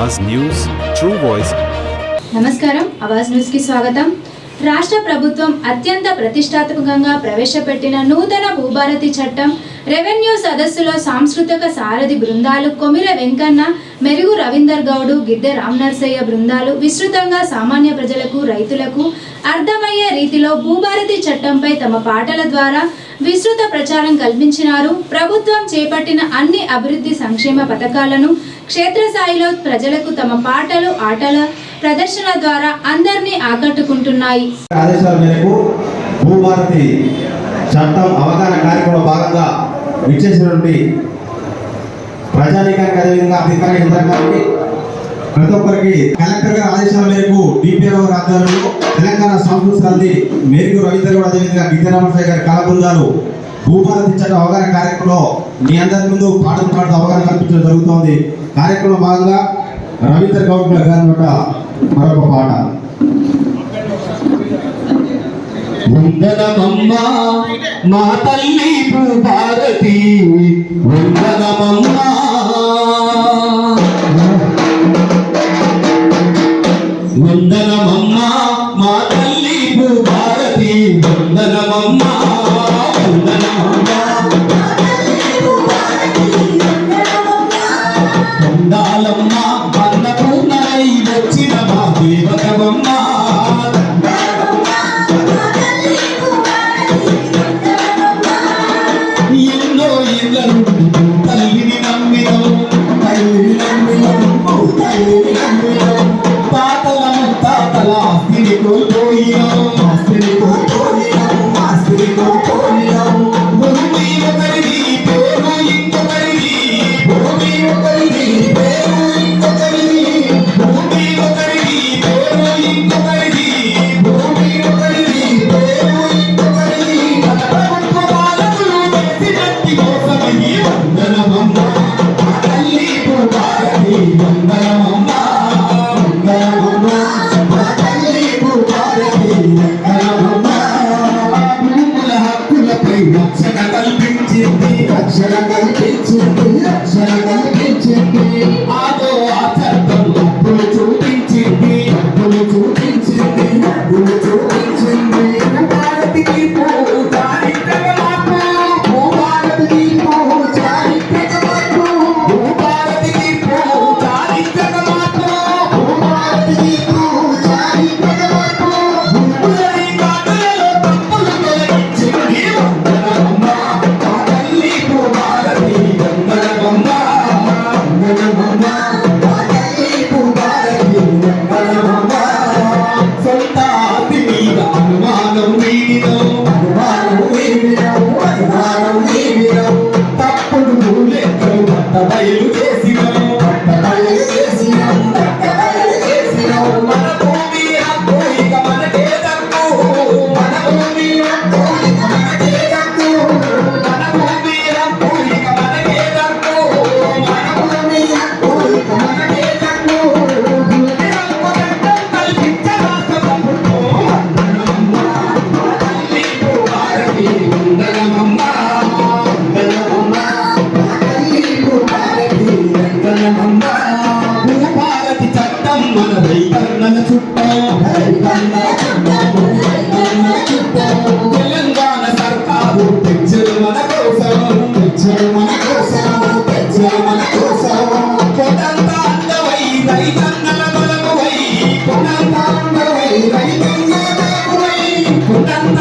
అవాజ్ news true voice. నమస్కారం అవాజ్ న్యూస్కి స్వాగతం. రాష్ట్ర ప్రభుత్వం అత్యంత ప్రతిష్టాత్మకంగా ప్రవేశపెట్టిన నూతన భూభారతి చట్టం రెవెన్యూ సదస్సులో సాంస్కృతిక సారథి బృందాలు కొమిర వెంకన్న మెరుగు రవీందర్ గౌడు గిద్దె రామనర్సయ్య బృందాలు విస్తృతంగా సామాన్య ప్రజలకు రైతులకు అర్థమయ్యే రీతిలో భూభారతి చట్టంపై తమ పాటల ద్వారా విస్తృత ప్రచారం కల్పించినారు. ప్రభుత్వం చేపట్టిన అన్ని అభివృద్ధి సంక్షేమ పథకాలను క్షేత్రస్థాయిలో ప్రజలకు తమ పాటలు ఆటల ప్రదర్శన ద్వారా అందరినీ ఆకట్టుకుంటున్నాయి. ఆదేశాల మేరకు భూభారతి చట్టం అవగాహన కార్యక్రమంలో భాగంగా విచ్చేసినటువంటి ప్రజానీకానికి అదేవిధంగా అధికార యంత్రాంగానికి ప్రతి ఒక్కరికి కలెక్టర్ గారి ఆదేశాల మేరకు డిపిఆర్ఓ ఆధ్వర్యంలో తెలంగాణ సంస్కృతి సారథి మేరకు రవీంద్ర గౌడ్ అదేవిధంగా విద్యారామసాయి గారి కళా భూభారతి చట్టం అవగాహన కార్యక్రమంలో మీ అందరి ముందు పాటలు పాడుతూ అవగాహన కల్పించడం జరుగుతోంది. కార్యక్రమం భాగంగా రవీంద్ర గౌడ్ గారి నోట మరొక పాట. వందనమమ్మ మా తల్లి భారతి వందనమమ్మ. వందనమమ్మ మా తల్లి భారతి వందనమమ్మ వందనమమ్మ. తల్లిని తాతల ఆస్తిని హక్కులపై కల్పించింది రక్షణ కల్పించింది మన రైతన్నల చుట్టం తెలంగాణ సర్కారు తెచ్చరు మన కోసం తెచ్చరు మన కోసం తెచ్చరు మన కోసం కొడంత అందవై రైతన్నల బలమువై కొడంత అందవై రైతన్నల బలమువై కొడంత